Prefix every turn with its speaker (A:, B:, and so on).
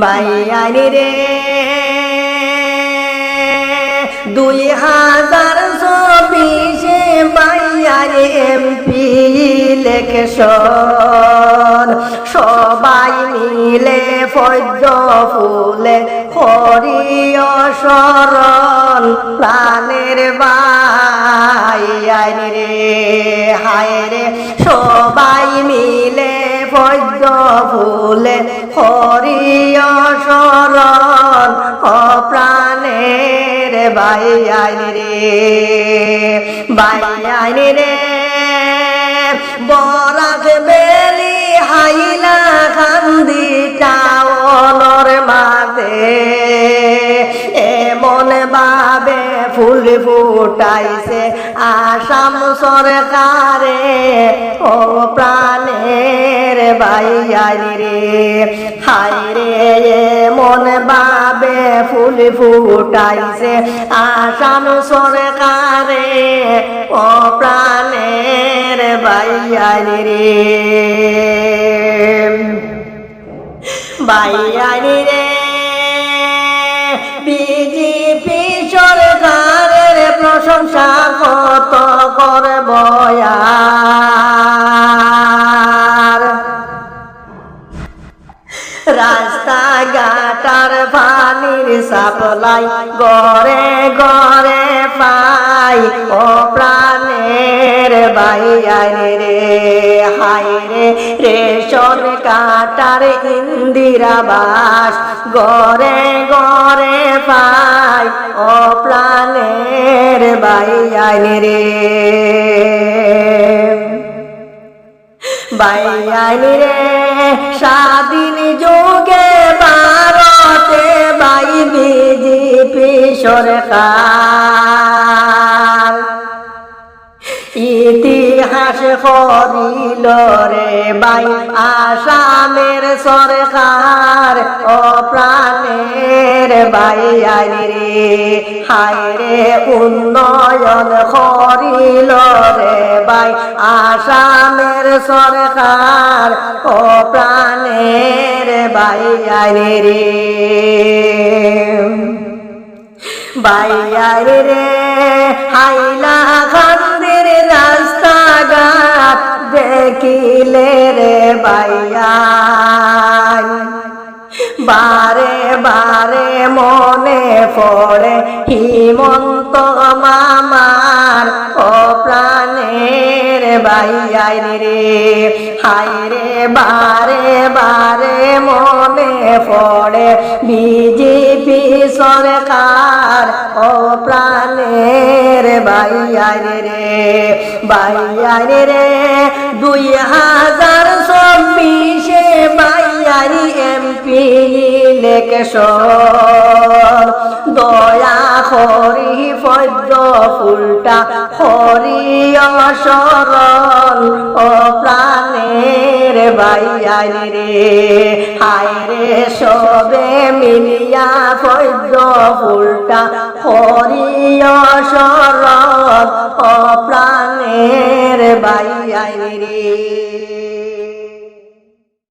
A: বাইয়ানি রে দুই হাজার চব্বিশে বাইয়ানি এমপি ইলেকশন। সবাই মিলে পদ্ম ফুলে হরিয় শরণ। প্রাণের বাইয়ানি রে হায় রে সবাই মিলে ফুলে হরিয় শরণ অপ্রাণের বাইয়াইন রে বাইয়াইন রে। বরাক বেলি হাইলা কান্দি টাওলর মাঝে, এমন বাবে ফুল ফুটাইছে আসাম সরকারে। ও বাইয়ারি রে। হাই রে এমন ভাবে ফুল ফুটাইছে। আসাম সরকারে, ও প্রাণের বাইয়ারি রে। বাইয়ানি রে, বিজেপি সরকারের প্রশংসা কত ঘাটার পানির সাপ্লাই গড়ে গড়ে পাই। ও প্রাণের বাইয়াই রে, হাই রে, রেশন কাটার ইন্দিরাবাস গড়ে গড়ে পাই। ও প্রাণের রে। রে যুগে সরকার ইতিহাস করিল রে বাই আসামের সরকার, ও প্রাণের বাই আইনি রে হায় রে উন্নয়ন করিল রে বাই আসামের সরকার, ও প্রাণের বাই আইনি রে বাইয়ারে রে হাইলা খান্দের রাস্তাঘাট দেখিলে রে বাইয়ান বারে বারে মনে পড়ে হিমন্ত মামার ও প্রাণের বাইয়াই রে হাই রে, বারে বারে মনে পড়ে বিজেপি সরকার, ও প্রাণের বাইয়াই রে বাইয়াই রে। দুই হাজার চব্বিশে বাইয়ারি এমপি ইলেকশন। দয়া হরি পদ্ম ফুলটা হরি শরণ ও প্রাণের বাইয়ারি রে। হায় রে সবে মিলিয়া পদ্ম ফুলটা হরিয় শরণ অপ্রাণের বাইয়াই রে।